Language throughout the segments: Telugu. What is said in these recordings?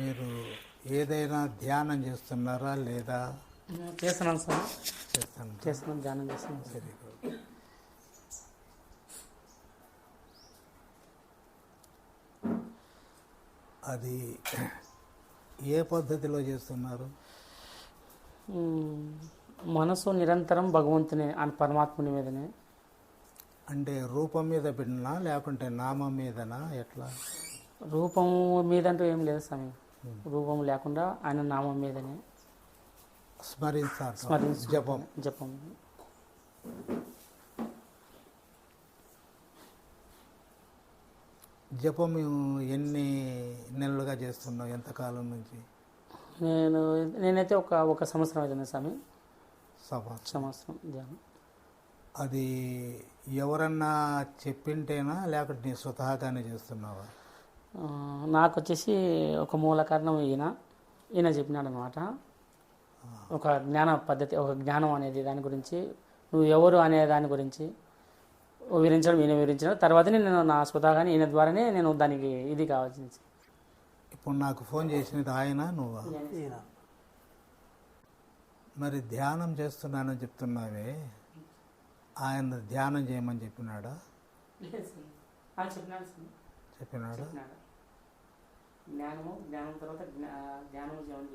మీరు ఏదైనా ధ్యానం చేస్తున్నారా లేదా? చేస్తున్నాను సార్. చేస్తాను. చేస్తున్నాను ధ్యానం చేస్తున్నాను. సార్ వెరీ గుడ్ అది ఏ పద్ధతిలో చేస్తున్నారు. మనసు నిరంతరం భగవంతుని అని పరమాత్ముని మీదనే. అంటే రూపం మీద పెట్టినా లేకుంటే నామం మీదనా? ఎట్లా? రూపం మీద అంటూ ఏం లేదు స్వామి. రూపం లేకుండా ఆయన నామం మీదనే స్మరించాలి. స్మరించు జపం. జపం. జపం ఎన్ని నెలలుగా చేస్తున్నావు? ఎంతకాలం నుంచి? నేను నేనైతే ఒక ఒక సంవత్సరం అవుతుంది స్వామి. సంవత్సరం. సంవత్సరం ధ్యానం. అది ఎవరన్నా చెప్పింటేనా లేకుంటే నీ స్వతహాగానే చేస్తున్నావా? నాకు వచ్చేసి ఒక మూల కారణం ఈయన. ఈయన చెప్పినాడు అనమాట ఒక జ్ఞాన పద్ధతి ఒక జ్ఞానం అనేది దాని గురించి నువ్వు ఎవరు అనే దాని గురించి వివరించడం ఈయన వివరించడం. తర్వాతనే నేను నా స్వతహాగానే ఈయన ద్వారానే నేను దానికి ఇది కావాల్సింది. ఇప్పుడు నాకు ఫోన్ చేసినది ఆయన నువ్వా? ఈయన. మరి ధ్యానం చేస్తున్నానని చెప్తున్నావే. ఆయన ధ్యానం చేయమని చెప్పినాడా? చెప్పినాడా. జ్ఞానము జ్ఞానం తర్వాత జ్ఞానము సార్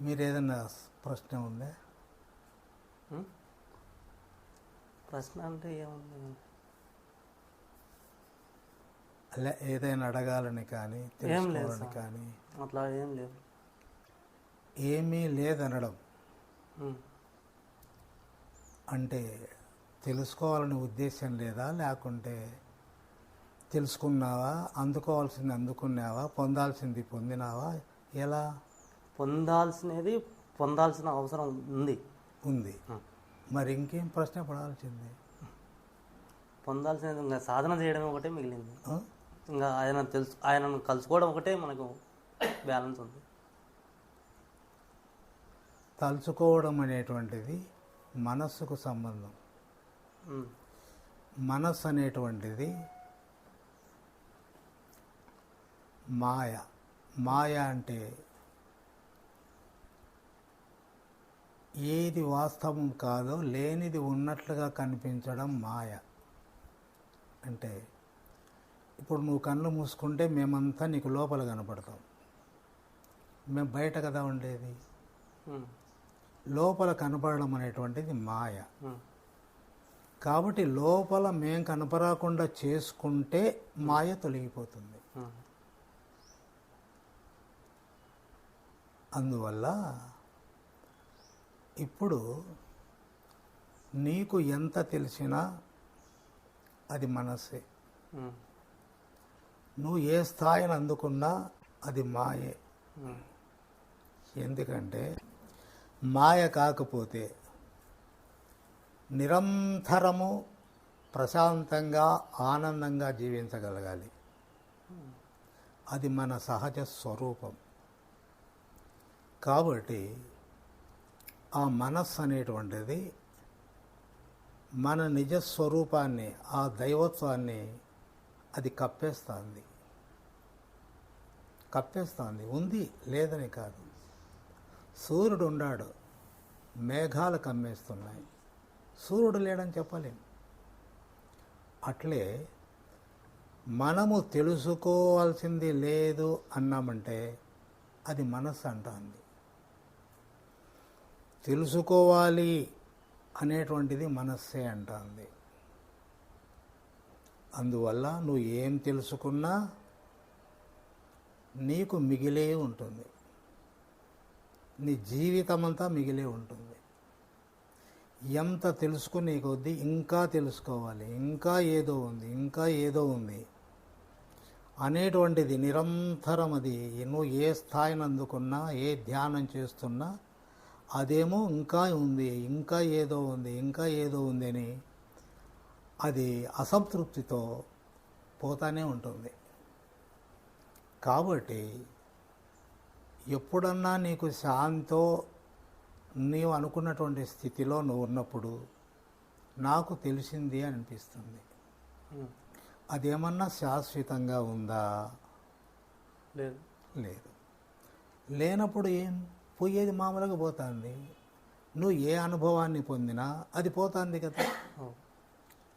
మీరు ఏదైనా ప్రశ్న ఉందా? ప్రశ్న అంటే ఏముంది? అలా ఏదైనా అడగాలని కానీ తెలుసుకోవాలని. కానీ. అట్లా ఏం లేదు. ఏమీ లేదనడం. అంటే తెలుసుకోవాలనే ఉద్దేశం లేదా? లేకుంటే తెలుసుకున్నావా? అందుకోవాల్సింది అందుకున్నావా? పొందాల్సింది పొందినావా? ఎలా? పొందాల్సినది పొందాల్సిన అవసరం ఉంది. ఉంది. మరి ఇంకేం ప్రశ్న పడాల్సింది? పొందాల్సినది ఇంకా సాధన చేయడం ఒకటే మిగిలింది? ఇంకా ఆయన తెలుసు ఆయనను కలుసుకోవడం ఒకటే మనకు బ్యాలెన్స్ ఉంది. తలుచుకోవడం అనేటువంటిది మనస్సుకు సంబంధం. మనస్సు అనేటువంటిది మాయ. మాయ అంటే ఏది వాస్తవం కాదో లేనిది ఉన్నట్లుగా కనిపించడం మాయ. అంటే ఇప్పుడు నువ్వు కళ్ళు మూసుకుంటే మేమంతా నీకు లోపల కనపడతాం. మేము బయట కదా ఉండేది. లోపల కనపడడం అనేటువంటిది మాయ. కాబట్టి లోపల మేం కనపడకుండా చేసుకుంటే మాయ తొలగిపోతుంది. అందువల్ల ఇప్పుడు నీకు ఎంత తెలిసినా అది మనసే ఉం. నువ్వు ఏ స్థాయిని అందుకున్నా అది మాయే. ఎందుకంటే మాయ కాకపోతే నిరంతరము ప్రశాంతంగా ఆనందంగా జీవించగలగాలి. అది మన సహజ స్వరూపం. కాబట్టి ఆ మనస్సు అనేటువంటిది మన నిజ స్వరూపాన్ని ఆ దైవత్వాన్ని అది కప్పేస్తుంది. కప్పేస్తుంది. ఉంది లేదని కాదు. సూర్యుడు ఉన్నాడు. మేఘాలు కమ్మేస్తున్నాయి. సూర్యుడు లేడని చెప్పలేం. అట్లే మనము తెలుసుకోవాల్సింది లేదు అన్నామంటే అది మనస్సు అంటుంది. తెలుసుకోవాలి అనేటువంటిది మనస్సే అంటుంది. అందువల్ల నువ్వు ఏం తెలుసుకున్నా నీకు మిగిలే ఉంటుంది. నీ జీవితం అంతా మిగిలే ఉంటుంది. ఎంత తెలుసుకునే కొద్దీ ఇంకా తెలుసుకోవాలి ఇంకా ఏదో ఉంది ఇంకా ఏదో ఉంది అనేటువంటిది నిరంతరం అది నువ్వు ఏ స్థాయిని అందుకున్నా ఏ ధ్యానం చేస్తున్నా అదేమో ఇంకా ఉంది ఇంకా ఏదో ఉంది ఇంకా ఏదో ఉంది అని అది అసంతృప్తితో పోతానే ఉంటుంది. కాబట్టి ఎప్పుడన్నా నీకు శాంతో నీవు అనుకున్నటువంటి స్థితిలో నువ్వు ఉన్నప్పుడు నాకు తెలిసింది అని అనిపిస్తుంది. అదేమన్నా శాశ్వతంగా ఉందా? లేదు. లేదు. లేనప్పుడు ఏం? పోయేది మామూలుగా పోతుంది నువ్వు ఏ అనుభవాన్ని పొందినా అది పోతుంది కదా.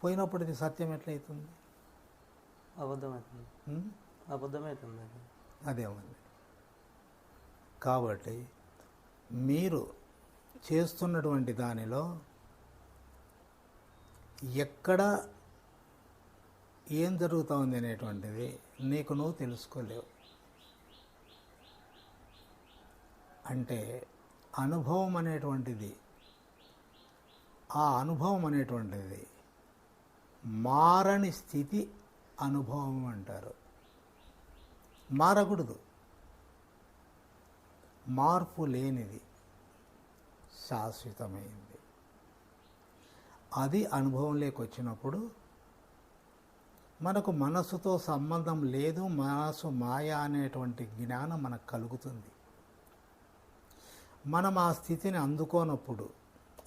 పోయినప్పుడు ఇది సత్యం ఎట్లయితుంది అబద్ధమవుతుంది? అబద్ధమవుతుంది అది. అదే ఉంది కాబట్టి మీరు చేస్తున్నటువంటి దానిలో ఎక్కడ ఏం జరుగుతోంది అనేటువంటిది నీకు నువ్వు తెలుసుకోలేవు అంటే అనుభవం అనేటువంటిది. ఆ అనుభవం అనేటువంటిది మారని స్థితి అనుభవం అంటారు. మారకూడదు. మార్పు లేనిది శాశ్వతమైంది. అది అనుభవంలోకి వచ్చినప్పుడు మనకు మనసుతో సంబంధం లేదు మనసు మాయ అనేటువంటి జ్ఞానం మనకు కలుగుతుంది. మనం ఆ స్థితిని అందుకోనప్పుడు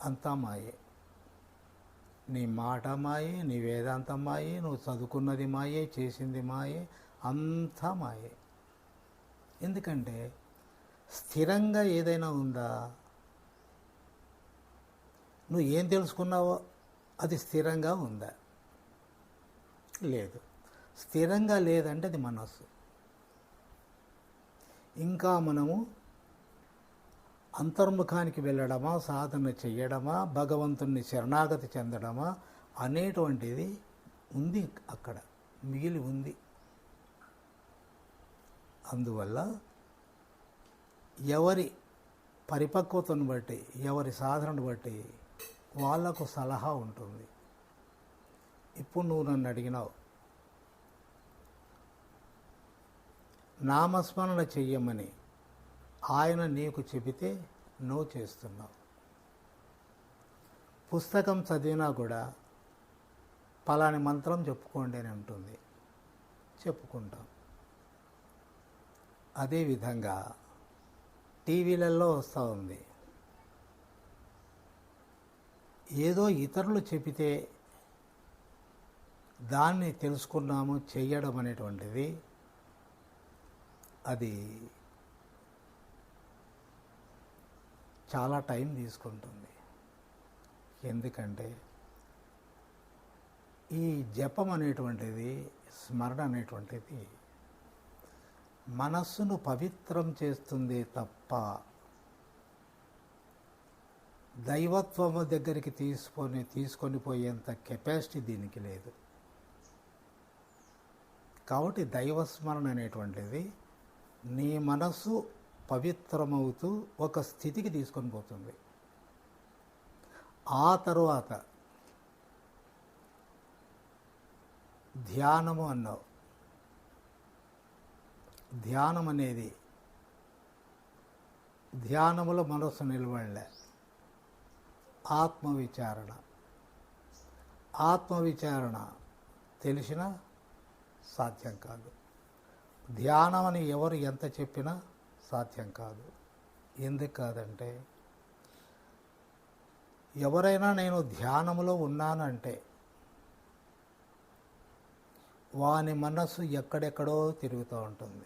అంతా మాయే. నీ మాట మాయే నీ వేదాంతం మాయే నువ్వు చదువుకున్నది మాయే చేసింది మాయే అంతా మాయే. ఎందుకంటే స్థిరంగా ఏదైనా ఉందా? నువ్వు ఏం తెలుసుకున్నావో? అది స్థిరంగా ఉందా? లేదు. స్థిరంగా లేదంటే అది మనస్సు. ఇంకా మనము అంతర్ముఖానికి వెళ్ళడమా సాధన చెయ్యడమా భగవంతుణ్ణి శరణాగతి చెందడమా అనేటువంటిది ఉంది అక్కడ. మిగిలి ఉంది. అందువల్ల ఎవరి పరిపక్వతను బట్టి ఎవరి సాధనను బట్టి వాళ్ళకు సలహా ఉంటుంది. ఇప్పుడు నువ్వు నన్ను అడిగినావు. నామస్మరణ చెయ్యమని. ఆయన నీకు చెబితే నువ్వు చేస్తున్నావు. పుస్తకం చదివినా కూడా పలాని మంత్రం చెప్పుకోండి అని ఉంటుంది చెప్పుకుంటాం. అదేవిధంగా టీవీలలో వస్తూ ఉంది. ఏదో ఇతరులు చెబితే దాన్ని తెలుసుకున్నాము చెయ్యడం అనేటువంటిది అది చాలా టైం తీసుకుంటుంది. ఎందుకంటే ఈ జపం అనేటువంటిది స్మరణ అనేటువంటిది మనస్సును పవిత్రం చేస్తుంది తప్ప దైవత్వము దగ్గరికి తీసుకొని తీసుకొని పోయేంత కెపాసిటీ దీనికి లేదు. కాబట్టి దైవస్మరణ అనేటువంటిది నీ మనస్సు పవిత్రమవుతూ ఒక స్థితికి తీసుకొని పోతుంది. ఆ తరువాత ధ్యానము అన్నావు. ధ్యానం అనేది ధ్యానములో మనస్సు నిలబడలే. ఆత్మవిచారణ. ఆత్మవిచారణ తెలిసినా సాధ్యం కాదు. ధ్యానం అని ఎవరు ఎంత చెప్పినా సాధ్యం కాదు. ఎందుకు కాదంటే ఎవరైనా నేను ధ్యానంలో ఉన్నానంటే వాని మనస్సు ఎక్కడెక్కడో తిరుగుతూ ఉంటుంది.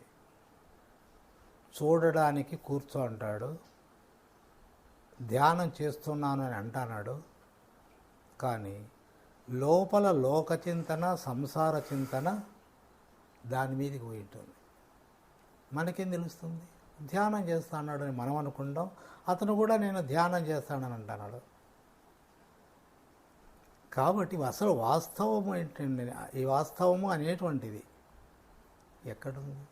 చూడడానికి కూర్చో అంటాడు. ధ్యానం చేస్తున్నాను అని అంటున్నాడు కానీ లోపల లోకచింతన సంసార చింతన దాని మీదకి పోయి ఉంటుంది. మనకేం తెలుస్తుంది? ధ్యానం చేస్తున్నాడు అని మనం అనుకుంటాం. అతను కూడా నేను ధ్యానం చేస్తానని అంటున్నాడు. కాబట్టి అసలు వాస్తవం ఏంటండి? ఈ వాస్తవము అనేటువంటిది. ఎక్కడుంది?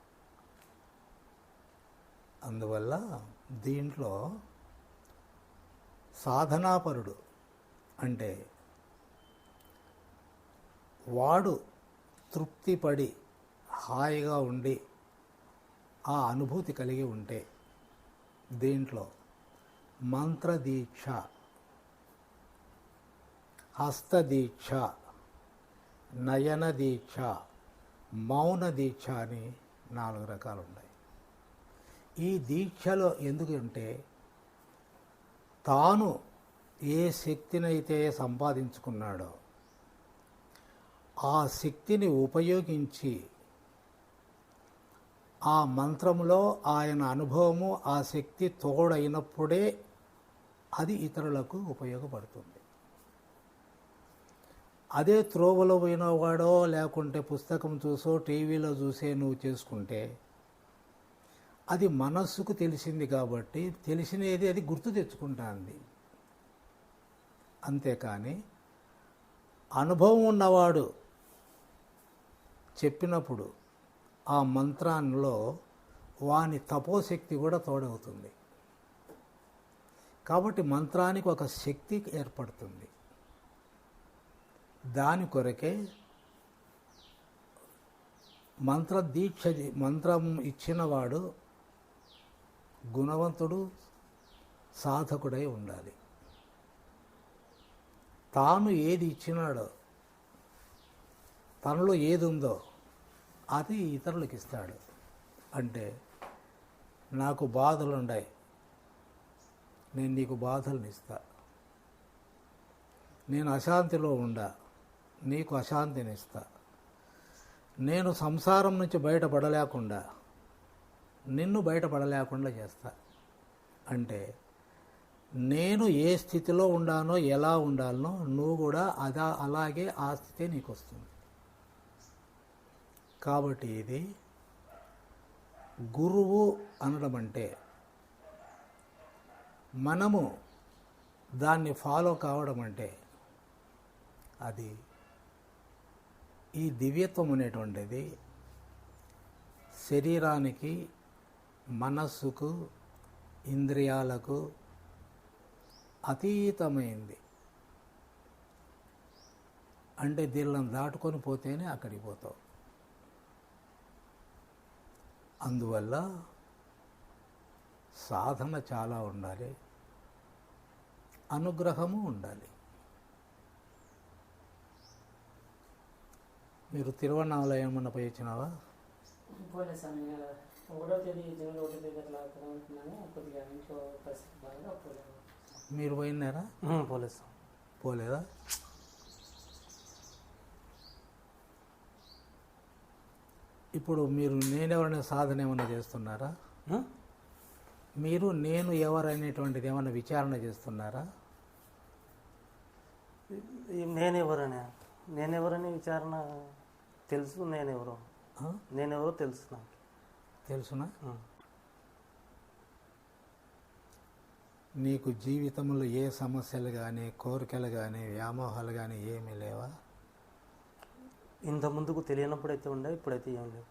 అందువల్ల దీంట్లో సాధనాపరుడు అంటే వాడు తృప్తిపడి హాయిగా ఉండి ఆ అనుభూతి కలిగి ఉంటే దీంట్లో? మంత్రదీక్ష. హస్తదీక్ష. నయన దీక్ష మౌన దీక్ష అని నాలుగు రకాలు ఉన్నాయి ఈ దీక్షలో ఎందుకంటే తాను ఏ శక్తినైతే సంపాదించుకున్నాడో ఆ శక్తిని ఉపయోగించి ఆ మంత్రంలో ఆయన అనుభవము ఆ శక్తి తోడైనప్పుడే అది ఇతరులకు ఉపయోగపడుతుంది. అదే త్రోవలో పోయినవాడో లేకుంటే పుస్తకం చూసో టీవీలో చూసే నువ్వు చేసుకుంటే అది మనస్సుకు తెలిసింది కాబట్టి తెలిసినది అది గుర్తు తెచ్చుకుంటుంది. అంతేకాని అనుభవం ఉన్నవాడు చెప్పినప్పుడు ఆ మంత్రాల్లో వాని తపోశక్తి కూడా తోడవుతుంది. కాబట్టి మంత్రానికి ఒక శక్తి ఏర్పడుతుంది. దాని కొరకే మంత్ర దీక్ష మంత్రం ఇచ్చినవాడు గుణవంతుడు సాధకుడై ఉండాలి. తాను ఏది ఇచ్చినాడో తనలో ఏది ఉందో అది ఇతరులకు ఇస్తాడు. అంటే నాకు బాధలు ఉన్నాయి నేను నీకు బాధలను ఇస్తా నేను అశాంతిలో ఉండా. నీకు అశాంతిని ఇస్తా నేను సంసారం నుంచి బయటపడలేకుండా నిన్ను బయటపడలేకుండా చేస్తా. అంటే నేను ఏ స్థితిలో ఉండానో ఎలా ఉండాలనో నువ్వు కూడా అదా అలాగే ఆ స్థితి నీకు వస్తుంది కాబట్టి ఇది గురువు అనడం అంటే మనము దాన్ని ఫాలో కావడం అంటే అది ఈ దివ్యత్వం అనేటువంటిది శరీరానికి మనస్సుకు ఇంద్రియాలకు అతీతమైంది. అంటే దీళ్ళని దాటుకొని పోతేనే అక్కడికి పోతావు. అందువల్ల సాధన చాలా ఉండాలి. అనుగ్రహము ఉండాలి. మీరు తిరువన్నామల ఏమన్నా పోయి వచ్చినావా? పోలే స్వామి నేను ఒకటో తేదీ జనవరి ఒకటో తేదీ అట్లా అక్కడ ఉంటున్నాను కొద్దిగా ఇంట్లో పరిస్థితి బాగా పోలేదు మీరు పోయినారా ఉమ్, పోలేదు స్వామి పోలేదా ఇప్పుడు మీరు నేనెవరైనా సాధన ఏమైనా చేస్తున్నారా? మీరు నేను ఎవరనేటువంటిది ఏమైనా విచారణ చేస్తున్నారా? నేనెవరని? నేనెవరని విచారణ? తెలుసు నేనెవరో? నేనెవరో తెలుసు నాకు. తెలుసునా. నీకు జీవితంలో ఏ సమస్యలు కానీ కోరికలు కానీ వ్యామోహాలు కానీ ఏమీ లేవా? ఇంత ముందుకు తెలియనప్పుడైతే ఉండే ఇప్పుడైతే ఏం లేవు.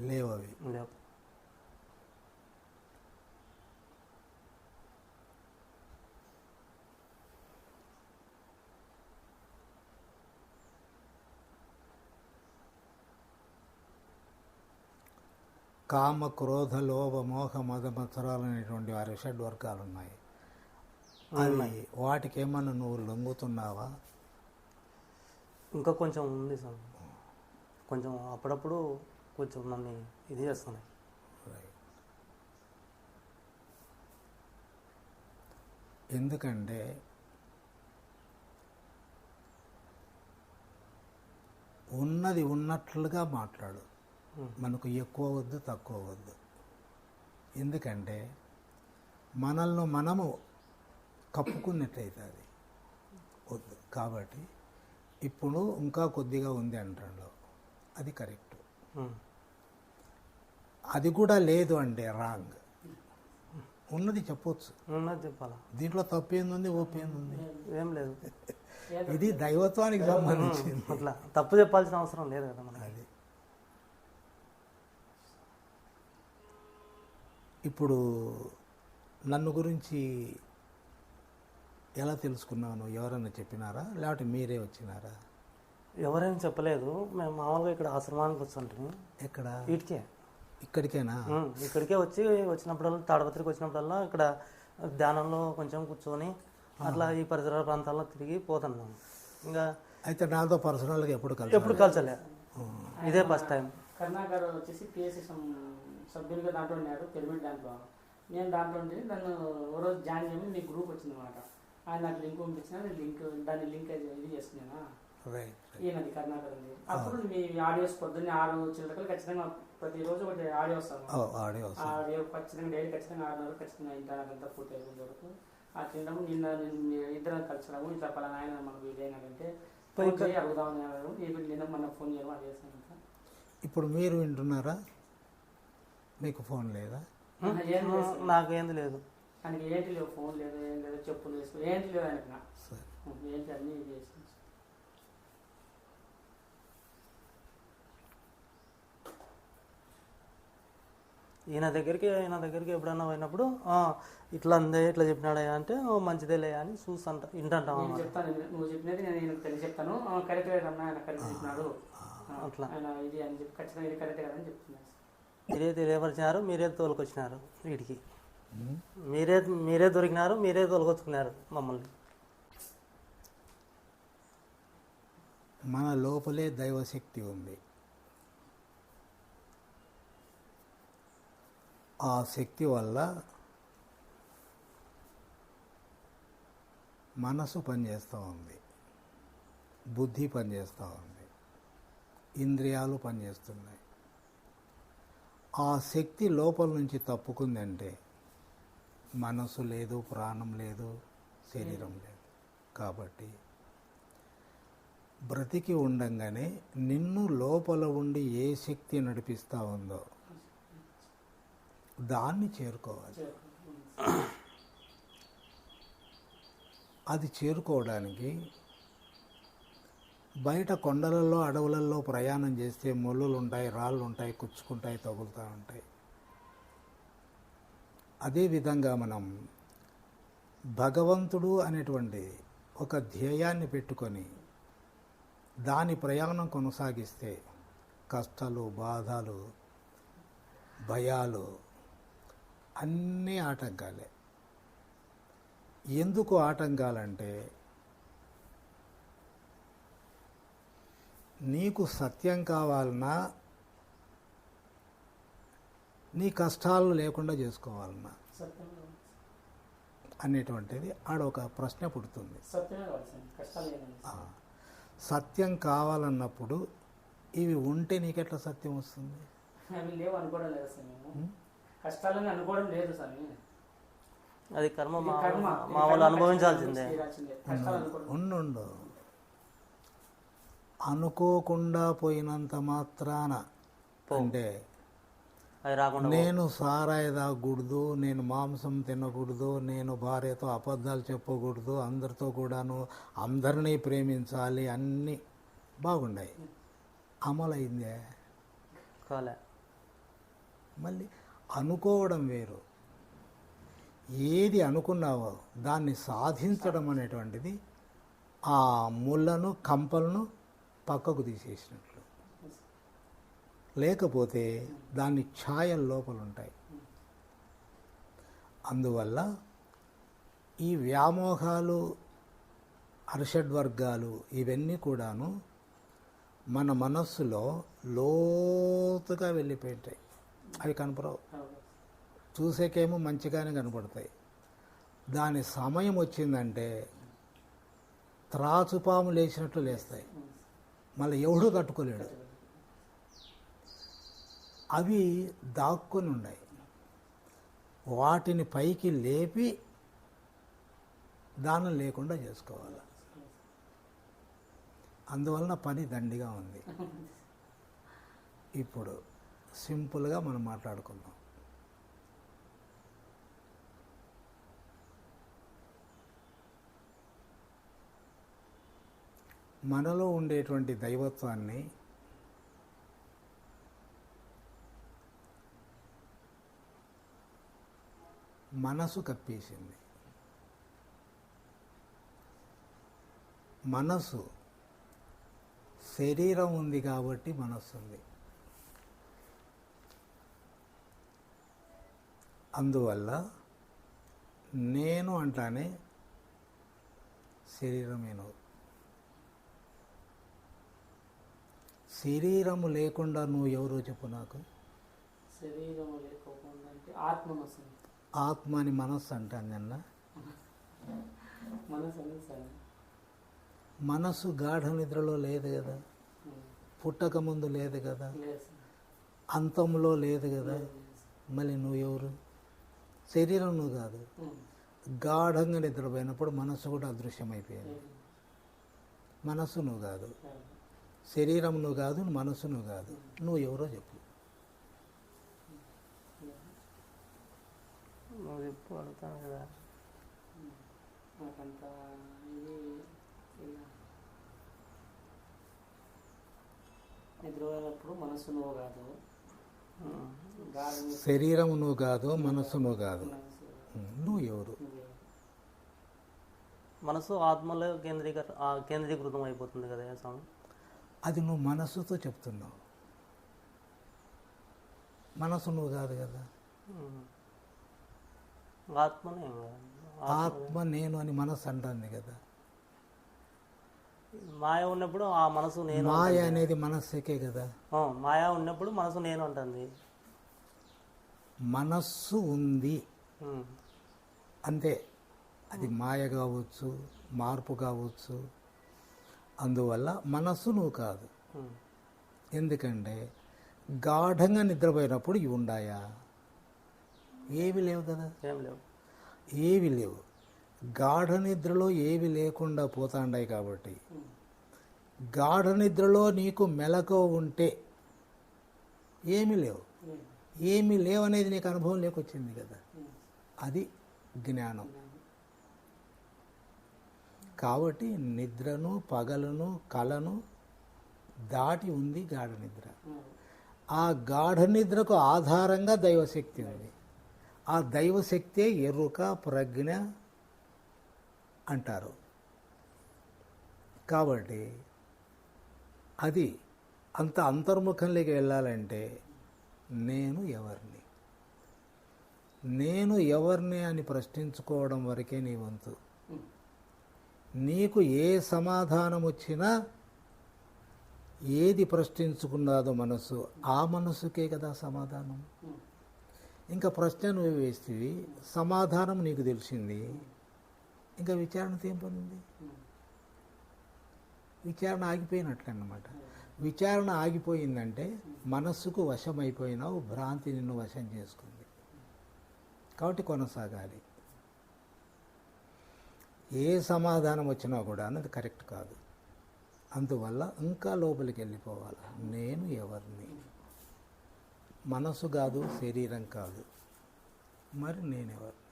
లేవు అవి. లేవు. కామ క్రోధ లోభ మోహ మద మత్సరాలు అనేటువంటి వారి షడ్ వర్గాలు ఉన్నాయి. అవి వాటికి ఏమన్నా నువ్వు లొంగుతున్నావా? ఇంకా కొంచెం ఉంది స్వామి కొంచెం అప్పుడప్పుడు కొంచెం నన్ను ఇది చేస్తున్నాయి ఎందుకంటే ఉన్నది ఉన్నట్లుగా మాట్లాడు. మనకు ఎక్కువ వద్దు తక్కువ వద్దు. ఎందుకంటే మనల్ని మనము కప్పుకున్నట్టయితే అది. వద్దు. కాబట్టి ఇప్పుడు ఇంకా కొద్దిగా ఉంది అంటాడు. అది కరెక్ట్. ఉమ్. అది కూడా లేదు అంటే రాంగ్. ఉన్నది చెప్పొచ్చు. ఉన్నది చెప్పాలా? దీంట్లో తప్పేందుంది ఓపేందుంది ఏం లేదు. ఇది దైవత్వానికి సంబంధించింది. అట్లా. తప్పు చెప్పాల్సిన అవసరం లేదు కదా మనకి. అది. ఇప్పుడు నన్ను గురించి ఎలా తెలుసుకున్నావు నువ్వు ఎవరన్నా చెప్పినారా? లేకపోతే మీరే వచ్చినారా? ఎవరైనా చెప్పలేదు. మేము మామూలుగా ఇక్కడ ఆశ్రమానికి వస్తుంటాము ఎక్కడ? వీటికే ఇక్కడికేనా? ఇక్కడికే వచ్చి వచ్చినప్పుడల్లా తాడపత్రికి వచ్చినప్పుడల్లా ఇక్కడ ధ్యానంలో కొంచెం కూర్చొని అట్లా ఈ పరిసర ప్రాంతాల్లో తిరిగి పోతున్నాం ఇంకా అయితే నాతో పర్సనల్గా ఎప్పుడు కలిసి ఎప్పుడు కలిసలే. ఇదే ఫస్ట్ టైం కరుణాకర్ వచ్చేసి పిఎస్సి సభ్యులుగా దాంట్లో ఉన్నాడు పిరమిడ్ దాంట్లో నేను దాంట్లో ఉండి నన్ను ఓ రోజు జాయిన్ చేయమని మీ గ్రూప్ వచ్చింది అనమాట ఆయన నాకు లింక్ పంపించిన లింక్ దాన్ని లింక్ ఇది చేసుకున్నాను రైట్ ఈయనది కర్ణాకర్ ఉంది. అప్పుడు మీ ఆడియోస్ పొద్దున్నే ఆరు చిల్లకలు ఖచ్చితంగా ప్రతిరోజు ఒకటి ఆడియో వస్తాను. ఓ, ఆడియో ఖచ్చితంగా డైలీ ఖచ్చితంగా ఆరున్నర ఖచ్చితంగా ఇంటర్నెట్ అంతా పూర్తి అయిపోయిన వరకు. ఆ తినడం నిన్న ఇద్దరం కలిసడము ఇట్లా పలానా ఆయన మనకు ఇదేంటంటే ఫోన్ చేయి అడుగుదామని అడగడం ఇప్పుడు నిన్న మన ఫోన్ చేయడం అది చేస్తాను ఇంకా. ఇప్పుడు మీరు వింటున్నారా? మీకు ఫోన్ లేదా? ఏం లేదు. నాకు ఏంది లేదు. ఆయనకి ఏంటి లేవు ఫోన్ లేదు ఏం లేదు చెప్పులు వేసుకో ఏంటి లేదు ఆయనకి నా. ఏంటి అన్నీ ఇది ఈయన దగ్గరికి ఈయన దగ్గరికి ఎప్పుడన్నా పోయినప్పుడు "ఆ, ఇట్లా అందే ఇట్లా చెప్పినాడా అంటే "ఓ, మంచిదేలే అని చూసి అంట వింటాం నేను అన్నమాట. చెప్తాను నువ్వు చెప్పినది నేను ఈయనకు తెలిసి చెప్తాను. కరెక్ట్ కదన్నా ఆయన కరెక్ట్ చెప్పినాడు. అట్లా. ఆయన ఇది అని చెప్పి ఖచ్చితంగా ఇది కరెక్ట్ కదని చెప్తున్నాను మీరే తెలియపరిచినారు మీరే తోలుకొచ్చినారు వీడికి. మీరే మీరే దొరికినారు మీరే తొలగొచ్చుకున్నారు మమ్మల్ని. మన లోపలే దైవశక్తి ఉంది. ఆ శక్తి వల్ల మనసు పనిచేస్తూ ఉంది. బుద్ధి పనిచేస్తూ ఉంది. ఇంద్రియాలు పనిచేస్తున్నాయి. ఆ శక్తి లోపల నుంచి తప్పుకుందంటే మనసు లేదు ప్రాణం లేదు శరీరం లేదు. కాబట్టి బ్రతికి ఉండంగానే నిన్ను లోపల ఉండి ఏ శక్తి నడిపిస్తూ ఉందో దాన్ని చేరుకోవాలి. అది చేరుకోవడానికి బయట కొండలలో అడవులలో ప్రయాణం చేస్తే ముళ్ళులు ఉంటాయి రాళ్ళు ఉంటాయి కుచ్చుకుంటాయి తగులుతూ ఉంటాయి. అదేవిధంగా మనం భగవంతుడు అనేటువంటి ఒక ధ్యేయాన్ని పెట్టుకొని దాని ప్రయాణం కొనసాగిస్తే కష్టాలు బాధలు భయాలు అన్నీ ఆటంకాలే. ఎందుకు ఆటంకాలంటే నీకు సత్యం కావాలన్నా నీ కష్టాలు లేకుండా చేసుకోవాలన్నా. సత్యం అనేటువంటిది ఆడొక ప్రశ్న పుడుతుంది. సత్యం కావాలన్నప్పుడు ఇవి ఉంటే నీకెట్లా సత్యం వస్తుంది? అవి లేవు అనుకోవడం లేదు సార్ మేము. కష్టాలని అనుకోవడం లేదు సార్ మేము. అది కర్మ మా వాళ్ళు అనుభవించాల్సిందే. ఉండు అనుకోకుండా పోయినంత మాత్రాన అంటే అది రాకుండా నేను సారాయి తాగకూడదు నేను మాంసం తినకూడదు నేను భార్యతో అబద్ధాలు చెప్పకూడదు అందరితో కూడాను అందరినీ ప్రేమించాలి అన్నీ బాగున్నాయి అమలైందే. కాలే. మళ్ళీ అనుకోవడం వేరు. ఏది అనుకున్నావో దాన్ని సాధించడం అనేటువంటిది ఆ ముళ్ళను కంపలను పక్కకు తీసేసినట్లు లేకపోతే దాని ఛాయల లోపలు ఉంటాయి అందువల్ల ఈ వ్యామోహాలు అర్షడ్వర్గాలు ఇవన్నీ కూడాను మన మనస్సులో లోతుగా వెళ్ళిపోయింటాయి అవి కనపడవు. చూసేకేమో మంచిగానే కనపడతాయి. దాని సమయం వచ్చిందంటే త్రాచుపాము లేచినట్లు లేస్తాయి. మళ్ళీ ఎవడూ తట్టుకోలేడు. అవి దాక్కుని ఉన్నాయి వాటిని పైకి లేపి దానం లేకుండా చేసుకోవాలి. అందువలన పని దండిగా ఉంది. ఇప్పుడు సింపుల్గా మనం మాట్లాడుకుందాం. మనలో ఉండేటువంటి దైవత్వాన్ని మనసు కప్పేసింది. మనసు శరీరం ఉంది కాబట్టి మనస్సు ఉంది అందువల్ల నేను అంటానే శరీరమేను శరీరము లేకుండా నువ్వు ఎవరో చెప్పు నాకు. శరీరం లేకోకుండా ఆత్మ ఆత్మ అని మనస్సు అంటాను నిన్న. మనస్సు గాఢ నిద్రలో లేదు కదా. పుట్టక ముందు లేదు కదా. అంతంలో లేదు కదా. మళ్ళీ నువ్వు ఎవరు శరీరం నువ్వు కాదు. గాఢంగా నిద్రపోయినప్పుడు మనస్సు కూడా అదృశ్యమైపోయింది. మనస్సు నువ్వు కాదు. శరీరం నువ్వు కాదు మనస్సు నువ్వు కాదు. నువ్వు ఎవరో చెప్పు. నువ్వు చెప్పు అడుగుతాను కదా. నాకంత ఇది ఇలా నిద్రపోయినప్పుడు మనసు నువ్వు కాదు. శరీరం నువ్వు కాదు మనస్సు నువ్వు కాదు. మనసు. నువ్వు ఎవరు. మనసు ఆత్మలో కేంద్రీకర ఆ, కేంద్రీకృతం అయిపోతుంది కదా స్వామి? అది నువ్వు మనస్సుతో చెప్తున్నావు. మనసు నువ్వు కాదు కదా. ఆత్మనే. ఆత్మ నేను అని మనస్సు అంటుంది కదా. మాయ ఉన్నప్పుడు ఆ మనసు నేను మాయ అనేది మనస్సుకే కదా. మాయ ఉన్నప్పుడు మనసు నేను అంటుంది. మనస్సు ఉంది. అంతే. అది మాయ కావచ్చు మార్పు కావచ్చు. అందువల్ల మనస్సు నువ్వు కాదు. ఎందుకంటే గాఢంగా నిద్రపోయినప్పుడు ఇవి ఉండాయా? ఏవి లేవు కదా? ఏం లేవు. ఏవి లేవు. గాఢ నిద్రలో ఏవి లేకుండా పోతాండాయి కాబట్టి. గాఢ నిద్రలో నీకు మెలకువ ఉంటే ఏమీ లేవు. ఏమీ లేవనేది నీకు అనుభవం లేకొచ్చింది కదా. అది జ్ఞానం. కాబట్టి నిద్రను పగలను కలను దాటి ఉంది గాఢ నిద్ర. ఆ గాఢ నిద్రకు ఆధారంగా దైవశక్తి ఉంది. ఆ దైవశక్తే ఎరుక ప్రజ్ఞ అంటారు. కాబట్టి అది అంత అంతర్ముఖంలోకి వెళ్ళాలంటే నేను ఎవరిని? నేను ఎవరిని అని ప్రశ్నించుకోవడం వరకే నీ వంతు. నీకు ఏ సమాధానం వచ్చినా ఏది ప్రశ్నించుకున్నదో మనసు ఆ మనసుకే కదా సమాధానం. ఇంకా ప్రశ్న నువ్వు వేస్తేవి సమాధానం నీకు తెలిసింది? ఇంకా విచారణతో ఏం పని ఉంది విచారణ ఆగిపోయినట్లన్నమాట. విచారణ ఆగిపోయిందంటే మనస్సుకు వశమైపోయినావు భ్రాంతి నిన్ను వశం చేసుకుంది. కాబట్టి కొనసాగాలి. ఏ సమాధానం వచ్చినా కూడా అది కరెక్ట్ కాదు. అందువల్ల ఇంకా లోపలికి వెళ్ళిపోవాలి. నేను ఎవరిని? మనసు కాదు శరీరం కాదు. మరి నేనెవరు?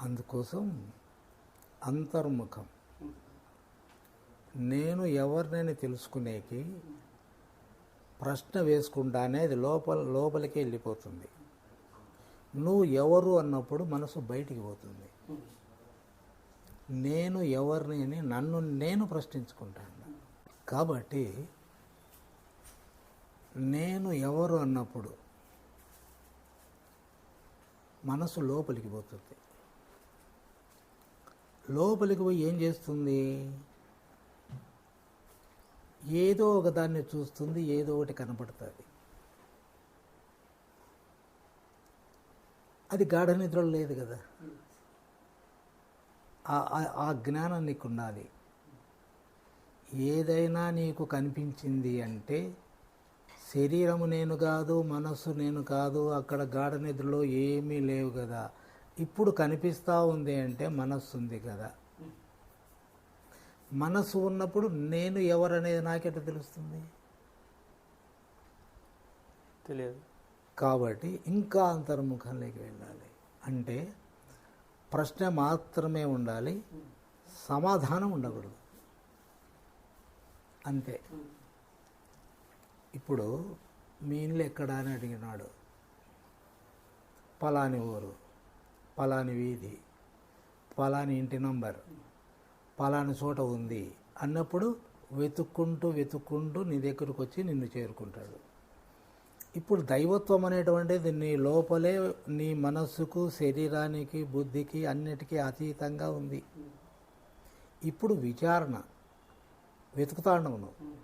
అందుకోసం అంతర్ముఖం. నేను ఎవరినని తెలుసుకునేకి ప్రశ్న వేసుకుంటానే అది లోపల లోపలికి వెళ్ళిపోతుంది. నువ్వు ఎవరు అన్నప్పుడు మనసు బయటికి పోతుంది. నేను ఎవరిని అని నన్ను నేను ప్రశ్నించుకుంటాను. కాబట్టి నేను ఎవరు అన్నప్పుడు మనసు లోపలికి పోతుంది. లోపలికి పోయి ఏం చేస్తుంది? ఏదో ఒకదాన్ని చూస్తుంది ఏదో ఒకటి కనపడుతుంది. అది గాఢ నిద్రలో లేదు కదా. ఆ- జ్ఞానం నీకు ఉండాలి ఏదైనా నీకు కనిపించింది అంటే శరీరము నేను కాదు మనస్సు నేను కాదు అక్కడ గాఢ నిద్రలో ఏమీ లేవు కదా. ఇప్పుడు కనిపిస్తూ ఉంది అంటే మనస్సు ఉంది కదా. మనస్సు ఉన్నప్పుడు నేను ఎవరనేది నాకెట తెలుస్తుంది? తెలియదు. కాబట్టి ఇంకా అంతర్ముఖంలోకి వెళ్ళాలి. అంటే ప్రశ్న మాత్రమే ఉండాలి సమాధానం ఉండకూడదు. అంతే. ఇప్పుడు మీ ఇల్లు ఎక్కడ అని అడిగినాడు. పలాని ఊరు పలాని వీధి పలాని ఇంటి నంబర్ పలాని చోట ఉంది అన్నప్పుడు వెతుక్కుంటూ వెతుక్కుంటూ నీ దగ్గరకు వచ్చి నిన్ను చేరుకుంటాడు. ఇప్పుడు దైవత్వం అనేటువంటిది నీ లోపలే నీ మనస్సుకు శరీరానికి బుద్ధికి అన్నిటికీ అతీతంగా ఉంది. ఇప్పుడు విచారణ వెతుకుతాండవు నువ్వు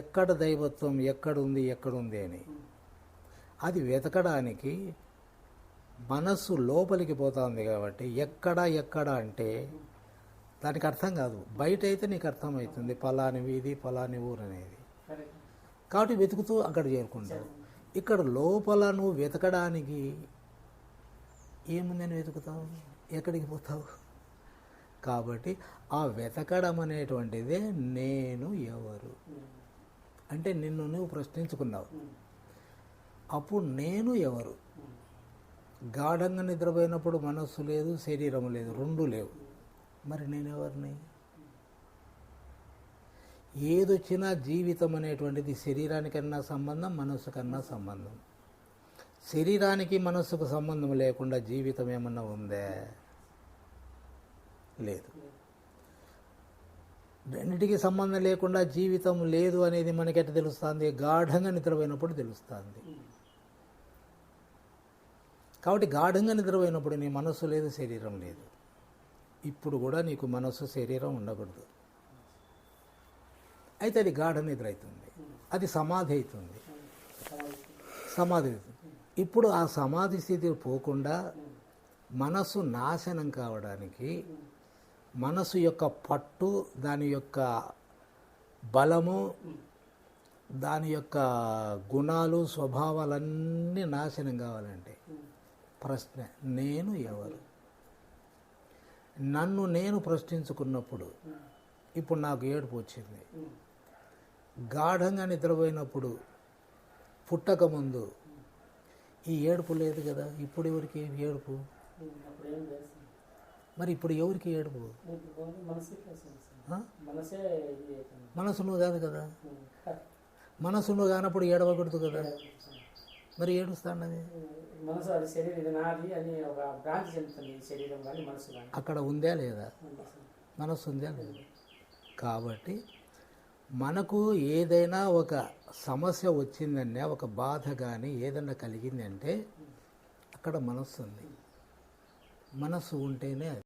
ఎక్కడ దైవత్వం ఎక్కడుంది ఎక్కడుంది అని. అది వెతకడానికి మనస్సు లోపలికి పోతుంది కాబట్టి ఎక్కడ ఎక్కడ అంటే దానికి అర్థం కాదు. బయట అయితే నీకు అర్థమవుతుంది. పలాని వీధి పలాని ఊరు అనేది. కాబట్టి వెతుకుతూ అక్కడ చేరుకుంటావు ఇక్కడ లోపల నువ్వు వెతకడానికి ఏముందని వెతుకుతావు? ఎక్కడికి పోతావు? కాబట్టి ఆ వెతకడం అనేటువంటిదే నేను ఎవరు? అంటే నిన్ను నువ్వు ప్రశ్నించుకున్నావు. అప్పుడు నేను ఎవరు? గాఢంగా నిద్రపోయినప్పుడు మనస్సు లేదు శరీరం లేదు రెండు లేవు. మరి నేను ఎవరిని? ఏదొచ్చినా జీవితం అనేటువంటిది శరీరానికన్నా సంబంధం మనస్సు కన్నా సంబంధం. శరీరానికి మనస్సుకు సంబంధం లేకుండా జీవితం ఏమన్నా ఉందే? లేదు. రెండింటికి సంబంధం లేకుండా జీవితం లేదు అనేది మనకి ఎట్లా తెలుస్తుంది? గాఢంగా నిద్రపోయినప్పుడు తెలుస్తుంది. కాబట్టి గాఢంగా నిద్రపోయినప్పుడు నీ మనస్సు లేదు శరీరం లేదు. ఇప్పుడు కూడా నీకు మనస్సు శరీరం ఉండకూడదు. అయితే అది గాఢ నిద్ర అవుతుంది. అది సమాధి అవుతుంది. సమాధి అవుతుంది. ఇప్పుడు ఆ సమాధి స్థితి పోకుండా మనసు నాశనం కావడానికి మనసు యొక్క పట్టు దాని యొక్క బలము దాని యొక్క గుణాలు స్వభావాలన్నీ నాశనం కావాలంటే ప్రశ్న నేను ఎవరు? నన్ను నేను ప్రశ్నించుకున్నప్పుడు ఇప్పుడు నాకు ఏడుపు వచ్చింది. గాఢంగా నిద్రపోయినప్పుడు పుట్టక ముందు ఈ ఏడుపు లేదు కదా ఇప్పుడు ఎవరికి ఏడుపు. మరి ఇప్పుడు ఎవరికి ఏడుపు ఇప్పుడు మనసుకి వస్తుంది సార్. ఆ? మనసే ఇది అవుతుంది. మనసు నువ్వు కాదు కదా ఉమ్. మనసు నువ్వు కానప్పుడు ఏడవకూడదు కదా మరి ఏడుస్తానది అక్కడ ఉందా లేదా. మనసు ఉందా లేదా కాబట్టి మనకు ఏదైనా ఒక సమస్య వచ్చిందంటే ఒక బాధ కానీ ఏదైనా కలిగిందంటే అక్కడ మనస్సు ఉంది. మనస్సు ఉంటేనే అది.